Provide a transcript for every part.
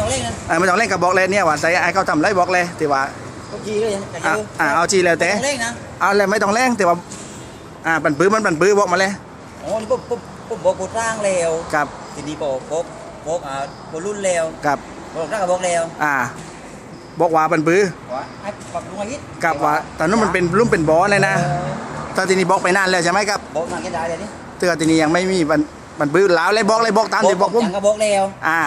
ต้องเล่นนะอ่าไม่ต้องเล่นกับบอกเลยเนี่ยว่าใส่ไอ้เขาทำไรบอกเลยแต่ว่าก็จีเลยจะอะเจออ่าเอาจีแล้วแต่ต้องเล่นนะเอาเลยไม่ต้องแรงแต่ว่าอ่าปันปื้อมันปันปื้อบอกมาเลยโอ้นี่ปุ๊บปุ๊บปุ๊บบอกกูสร้างเร็วกับทีนี้บอกบอกบอกอ่าบอกรุ่นเร็วกับบอกสร้างกับบอกเร็วอ่าบอกว่าปันปื้อว่าให้ปรับปรุงอะไรนิดกับว่าตอนนั้นมันเป็นรุ่มเป็นบอเลยนะเออตอนทีนี้บอกไปนานแล้วใช่ไหมครับบอกนางแกได้เลยนี่เตือนทีนี้ยังไม่มีปันปันปื้อแล้วเลยบอกเลยบอกตามที่บอกผมยังกับบอกเร็วอ่า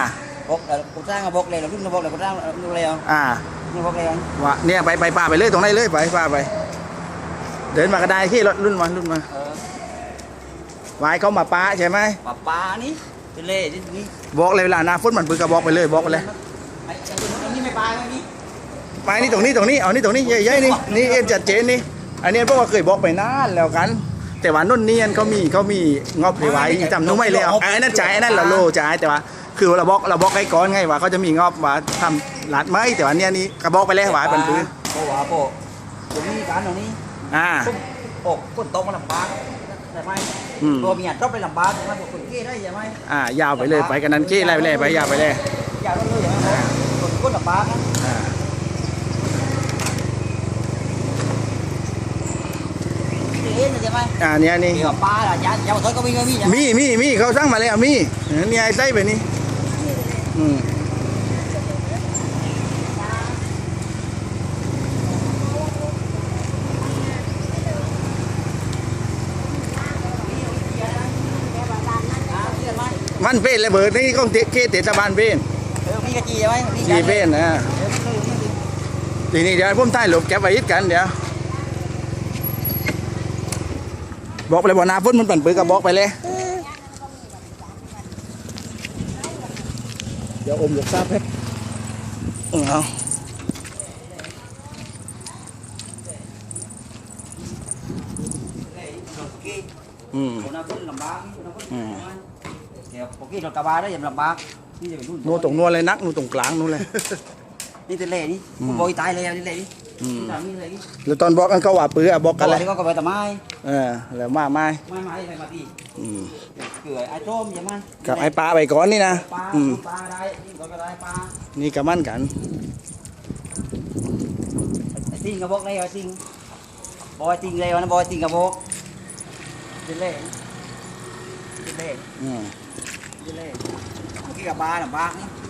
บอกเอ่อกูสร้างกับบอกเร็วรุ่นกับบอกเร็วกูสร้างรุ่นเร็วอ่ารุ่นบอกเร็วว่าเนี่ยไปไปป่าไปเลยตรงไหนเลยไปป่าไป เดินมาก็ได้ที่รถรุ่นมารุ่นมาเออวายเขามาป้าใช่ไหมปลาปลานี่เป็นเล่นี่นี่บอกเลยเวลาหน้าฝนมันปื้อก็บอกไปเลยบอกไปเลยไอ้ไอ้นี่ไม่ปลาไม่นี่ไม้นี่ตรงนี้ตรงนี้เอานี่ตรงนี้ใหญ่ๆนี่นี่เอ็นจัดเจนนี่อันนี้เพราะว่าเคยบอกไปนานแล้วกัน แต่ว่านุ่นเนียนเขามีเขามีงอบไว้จำนุ่มไม่แล้วไอ้นั่นจ่ายไอ้นั่นเราโลจ่ายแต่ว่า คือเราบอกเราบอกไอ้ก้อนไงว่าเขาจะมีงอบว่าทำหลาดไม้แต่ว่าเนี่ยนี่กระบอกไปแล้วหวายปันปื้อโอ้ว่าโปตรงนี้การตรงนี้อ่าปุ๊บโอ้คนโตมาลำบากใช่ไหมอืม ตัวเมียต้องไปลำบากใช่ไหมคนเก้ได้ใช่ไหมอ่ายาวไปเลยไปกันนั้นกี้ไล่ไปเลยไปยาวไปเลยอย่าต้องเลยอย่างนั้นคนคนลำบากนะอ่าเอ๊ะใช่ไหมอ่าเนี่ยนี่เกี่ยวกับปลาล่ะยาอย่ามาถอยก็มีก็มีใช่ไหมมีมีมีเขาสั่งมาแล้วมีนี่ไอ้ไส้ไปนี่ อืมมันเป็นระเบิดนี่ก็เขตเทศบาลเป็นเออมีกระจีใช่ไหมจีเป็นนะทีนี้เดี๋ยวผมถ่ายรูปแก็บไว้อีกกันเดี๋ยวบอกไปเลยบอกหนาฝนมันปั่นปืนก็บอกไปเลย เดี๋ยวอมหยกทราบให้เอาอืมคนนั้นคนลำบากคนนั้นคนเดี๋ยวพวกกี้รถกระบะได้ยังลำบากนี่จะเป็นรุ่นนู่นตรงนู้นเลยนักนู่นตรงกลางนู่นเลย นี่เป็นเล่นี่อืมบอยตายแล้วนี่เล่นี่อืมนี่เล ยนี่แล้วตอนบอกกันเขาว่าปืนอะบอกกันเลยนี่ก็กระบะตะไม้เออแล้วมาไม่ไม้ไม้อะไรมาตีอืมเกลือไอ้ต้มใช่ไหมกับไอ้ปลาไปก่อนนี่นะปลาอืมปลาได้นี่ก็ได้ปลานี่กับมันกันไอ้ติงกระบอกเลยไอ้ติงบอยติงเลยวันนั้นบอยติงกระบอกเป็นเล่เป็นเล่อืมเป็นเล่เมื่